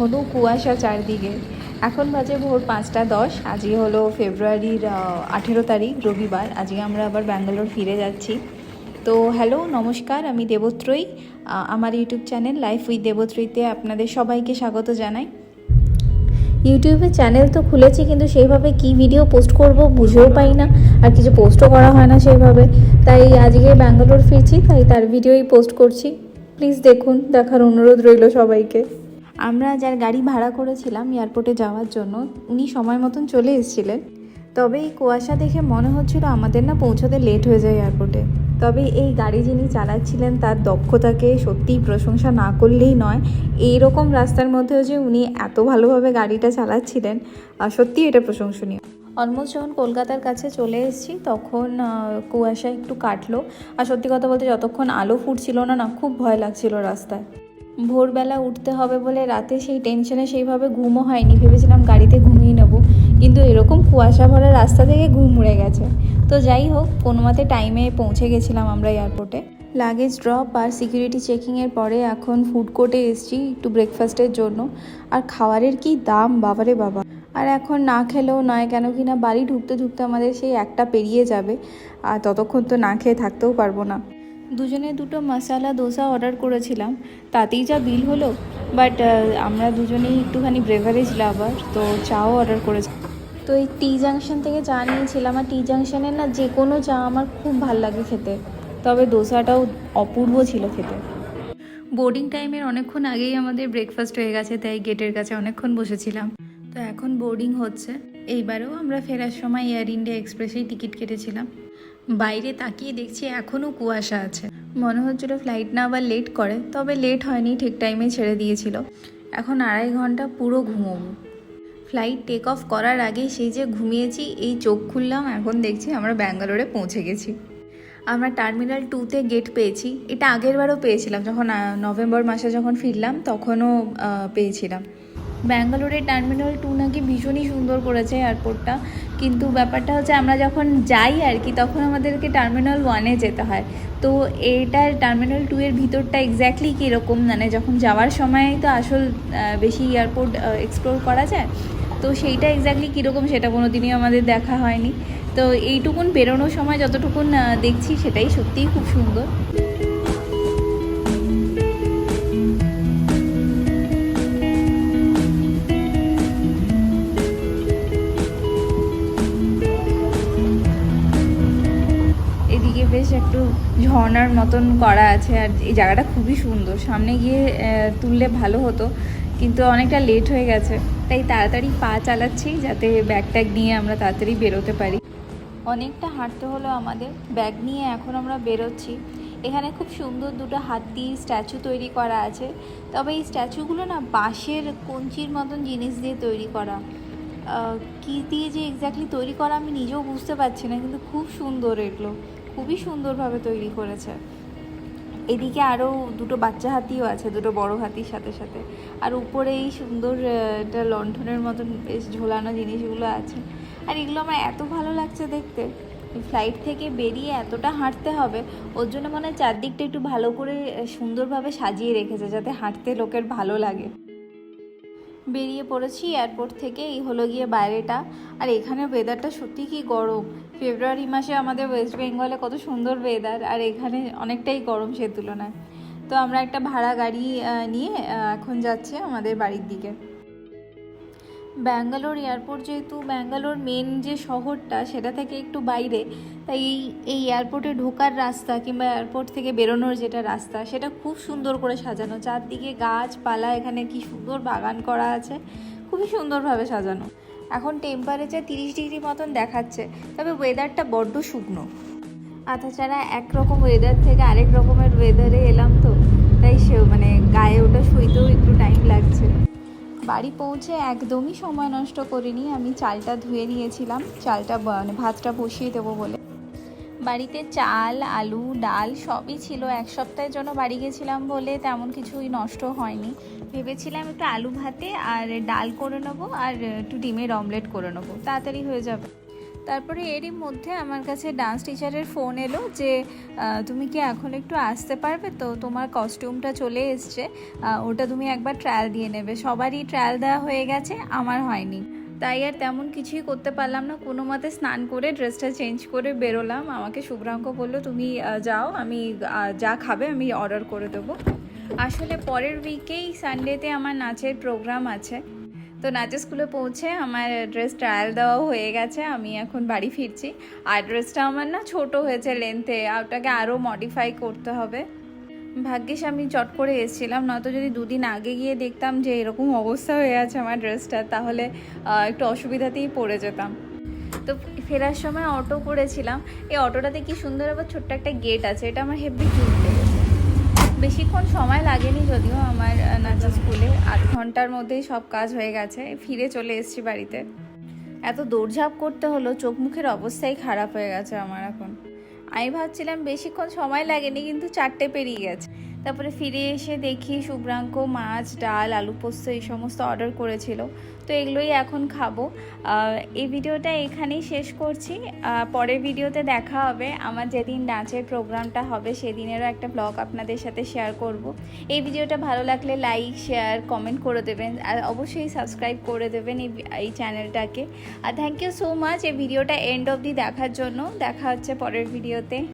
ঘন কুয়াশা চারদিকে। এখন বাজে ভোর পাঁচটা দশ আজকে হলো ফেব্রুয়ারির আঠেরো তারিখ, রবিবার। আজকে আমরা আবার ব্যাঙ্গালোর ফিরে যাচ্ছি। তো হ্যালো, নমস্কার, আমি দেবত্রয়ী। আমার ইউটিউব চ্যানেল লাইফ উইথ দেবত্রয়ীতে আপনাদের সবাইকে স্বাগত জানাই। ইউটিউবে চ্যানেল তো খুলেছি, কিন্তু সেইভাবে কি ভিডিও পোস্ট করব বুঝেও পাই না। আর কিছু পোস্টও করা হয় না সেইভাবে। তাই আজকে ব্যাঙ্গালোর ফিরছি, তাই তার ভিডিওই পোস্ট করছি। প্লিজ দেখুন, দেখার অনুরোধ রইল সবাইকে। আমরা যার গাড়ি ভাড়া করেছিলাম এয়ারপোর্টে যাওয়ার জন্য, উনি সময় মতন চলে এসেছিলেন। তবে এই কুয়াশা দেখে মনে হচ্ছিল আমাদের না পৌঁছতে লেট হয়ে যায় এয়ারপোর্টে। তবে এই গাড়ি যিনি চালাচ্ছিলেন, তার দক্ষতাকে সত্যিই প্রশংসা না করলেই নয়। এই রকম রাস্তার মধ্যেও যে উনি এত ভালোভাবে গাড়িটা চালাচ্ছিলেন আর সত্যিই এটা প্রশংসনীয়। অলমোস্ট যখন কলকাতার কাছে চলে এসেছি, তখন কুয়াশা একটু কাটলো। আর সত্যি কথা বলতে যতক্ষণ আলো ফুটছিল না না, খুব ভয় লাগছিল রাস্তায়। ভোরবেলা উঠতে হবে বলে রাতে সেই টেনশনে সেইভাবে ঘুমও হয়নি। ভেবেছিলাম গাড়িতে ঘুমিয়ে নেব। কিন্তু এরকম কুয়াশা ভরা রাস্তা থেকে ঘুম উড়ে গেছে। তো যাই হোক কোনো মতে টাইমে পৌঁছে গেছিলাম আমরা এয়ারপোর্টে লাগেজ ড্রপ আর সিকিউরিটি চেকিংয়ের পরে এখন ফুড কোর্টে এসেছি একটু ব্রেকফাস্টের জন্য। আর খাবারের কি দাম, বাবারে বাবা। আর এখন না খেলেও নয়, কেন কি না বাড়ি ঢুকতে ঢুকতে আমাদের সেই একটা পেরিয়ে যাবে। আর ততক্ষণ তো না খেয়ে থাকতেও পারব না। দুজনে দুটো মশালা দোসা অর্ডার করেছিলাম। তাতেই যা বিল হলো বাট আমরা দুজনেই একটুখানি ব্রেভারেজ লাভার তো চাও অর্ডার করেছি। তো এই টি জাংশন থেকে চা নিয়েছিলাম, আর টি জাংশনের না যে কোনো চা আমার খুব ভালো লাগে খেতে, তবে দোসাটাও অপূর্ব ছিল খেতে। বোর্ডিং টাইমের অনেকক্ষণ আগেই আমাদের ব্রেকফাস্ট হয়ে গেছে, তাই গেটের কাছে অনেকক্ষণ বসেছিলাম। তো এখন বোর্ডিং হচ্ছে, এইবারেও আমরা ফেরার সময় এয়ার ইন্ডিয়া এক্সপ্রেসেই টিকিট কেটেছিলাম। বাইরে তাকিয়ে দেখছি এখনও কুয়াশা আছে। মনে হচ্ছিল ফ্লাইট না আবার লেট করে, তবে লেট হয়নি, ঠিক টাইমে ছেড়ে দিয়েছিল। এখন আড়াই ঘণ্টা পুরো ঘুমোবো। ফ্লাইট টেক অফ করার আগে সেই যে ঘুমিয়েছি, এই চোখ খুললাম, এখন দেখছি আমরা ব্যাঙ্গালোরে পৌঁছে গেছি। আমরা টার্মিনাল টুতে গেট পেয়েছি। এটা আগের বারও পেয়েছিলাম, যখন নভেম্বর মাসে যখন ফিরলাম, তখনও পেয়েছিলাম। ব্যাঙ্গালোরের টার্মিনাল টু নাকি ভীষণই সুন্দর করেছে এয়ারপোর্টটা। কিন্তু ব্যাপারটা হচ্ছে আমরা যখন যাই আর কি, তখন আমাদেরকে টার্মিনাল ওয়ানে যেতে হয়। তো এটার টার্মিনাল টু এর ভিতরটা এক্স্যাক্টলি কীরকম? মানে যখন যাওয়ার সময় তো আসল বেশি এয়ারপোর্ট এক্সপ্লোর করা যায়। তো সেইটা এক্স্যাক্টলি কীরকম সেটা কোনো দিনই আমাদের দেখা হয়নি। তো এইটুকুন বেরোনোর সময় যতটুকুন দেখছি সেটাই সত্যিই খুব সুন্দর। ঝর্ণার মতন করা আছে আর এই জায়গাটা খুবই সুন্দর। সামনে গিয়ে তুললে ভালো হতো, কিন্তু অনেকটা লেট হয়ে গেছে। তাই তাড়াতাড়ি পা চালাচ্ছি যাতে ব্যাগ ট্যাগ নিয়ে আমরা তাড়াতাড়ি বেরোতে পারি। অনেকটা হাঁটতে হলো আমাদের। ব্যাগ নিয়ে এখন আমরা বেরোচ্ছি। এখানে খুব সুন্দর দুটো হাতি স্ট্যাচু তৈরি করা আছে। তবে এই স্ট্যাচুগুলো না বাঁশের কঞ্চির মতন জিনিস দিয়ে তৈরি করা। কী দিয়ে যে এক্স্যাক্টলি তৈরি করা আমি নিজেও বুঝতে পারছি না, কিন্তু খুব সুন্দর এগুলো। খুবই সুন্দরভাবে তৈরি করেছে। এদিকে আরও দুটো বাচ্চা হাতিও আছে, দুটো বড় হাতির সাথে সাথে। আর উপরে এই সুন্দর একটা লণ্ঠনের মতন বেশ ঝোলানো জিনিসগুলো আছে। আর এগুলো আমার এত ভালো লাগছে দেখতে। ফ্লাইট থেকে বেরিয়ে এতটা হাঁটতে হবে, ওর জন্য মনে হয় চারদিকটা একটু ভালো করে সুন্দরভাবে সাজিয়ে রেখেছে, যাতে হাঁটতে লোকের ভালো লাগে। বেরিয়ে পড়েছি এয়ারপোর্ট থেকে এই হলো গিয়ে বাইরেটা। আর এখানে ওয়েদারটা সত্যি কি গরম। ফেব্রুয়ারি মাসে আমাদের ওয়েস্ট বেঙ্গলে কত সুন্দর ওয়েদার আর এখানে অনেকটাই গরম সে তুলনায়। তো আমরা একটা ভাড়া গাড়ি নিয়ে এখন যাচ্ছে আমাদের বাড়ির দিকে। ব্যাঙ্গালোর এয়ারপোর্ট যেহেতু ব্যাঙ্গালোর মেন যে শহরটা, সেটা থেকে একটু বাইরে, তাই এই এই এয়ারপোর্টে ঢোকার রাস্তা কিংবা এয়ারপোর্ট থেকে বেরোনোর যেটা রাস্তা, সেটা খুব সুন্দর করে সাজানো। চারদিকে গাছপালা, এখানে কি সুন্দর বাগান করা আছে, খুবই সুন্দরভাবে সাজানো। এখন টেম্পারেচার তিরিশ ডিগ্রি মতন দেখাচ্ছে, তবে ওয়েদারটা বড্ড শুকনো। আর তাছাড়া একরকম ওয়েদার থেকে আরেক রকমের ওয়েদারে এলাম তো, তাই সে মানে গায়ে ওটা সইতেও একটু টাইম লাগছে। বাড়ি পৌঁছে একদমই সময় নষ্ট করিনি। আমি চালটা ধুয়ে নিয়েছিলাম। চালটা মানে ভাতটা বসিয়ে দেবো বলে। বাড়িতে চাল, আলু, ডাল সবই ছিল। এক সপ্তাহের জন্য বাড়ি গেছিলাম বলে তেমন কিছুই নষ্ট হয়নি। ভেবেছিলাম একটু আলু ভাতে আর ডাল করে নেব আর একটু ডিমের অমলেট করে নেব। তাড়াতাড়ি হয়ে যাবে। তারপরে এরই মধ্যে আমার কাছে ডান্স টিচারের ফোন এলো যে তুমি কি এখন একটু আসতে পারবে? তো তোমার কস্টিউমটা চলে এসছে। ওটা তুমি একবার ট্রায়াল দিয়ে নেবে। সবারই ট্রায়াল দেওয়া হয়ে গেছে, আমার হয়নি। তাই আর তেমন কিছুই করতে পারলাম না। কোনো মতে স্নান করে ড্রেসটা চেঞ্জ করে বেরোলাম। আমাকে শুভ্রাঙ্ক বলল, তুমি যাও, আমি যা খাবে আমি অর্ডার করে দেবো। আসলে পরের উইকেই সানডেতে আমার নাচের প্রোগ্রাম আছে। তো নাচের স্কুলে পৌঁছে আমার ড্রেস ট্রায়াল দেওয়া হয়ে গেছে, আমি এখন বাড়ি ফিরছি। আর ড্রেসটা আমার না ছোট হয়েছে লেন্থে ওটাকে আরও মডিফাই করতে হবে। ভাগ্যিস আমি চট করে এসেছিলাম, নয়তো যদি দুদিন আগে গিয়ে দেখতাম যে এরকম অবস্থা হয়ে আছে আমার ড্রেসটা তাহলে একটু অসুবিধাতেই পড়ে যেতাম। তো ফেরার সময় অটো করেছিলাম। এই অটোটাতে কি সুন্দর আবার ছোট্ট একটা গেট আছে, এটা আমার হেভি কিউট লেগেছে। বেশিক্ষণ সময় লাগেনি যদিও আমার নাচ স্কুলে। আধ ঘণ্টার মধ্যেই সব কাজ হয়ে গেছে। ফিরে চলে এসেছি বাড়িতে। এত দৌড়ঝাঁপ করতে হলো, চোখ মুখের অবস্থাই খারাপ হয়ে গেছে আমার এখন। আমি ভাবছিলাম বেশিক্ষণ সময় লাগেনি, কিন্তু চারটে পেরিয়ে গেছে। তারপরে ফিরে এসে দেখি শুভ্রাঙ্ক, মাছ, ডাল, আলু পোস্ত এই সমস্ত অর্ডার করেছিল। তো এগুলোই এখন খাব। এই ভিডিওটা এখানেই শেষ করছি। পরের ভিডিওতে দেখা হবে। আমার যেদিন নাচের প্রোগ্রামটা হবে সেদিনেরও একটা ব্লগ আপনাদের সাথে শেয়ার করব। এই ভিডিওটা ভালো লাগলে লাইক শেয়ার কমেন্ট করে দেবেন। আর অবশ্যই সাবস্ক্রাইব করে দেবেন এই চ্যানেলটাকে আর থ্যাংক ইউ সো মাচ এই ভিডিওটা এন্ড অবধি দেখার জন্য। দেখা হচ্ছে পরের ভিডিওতে।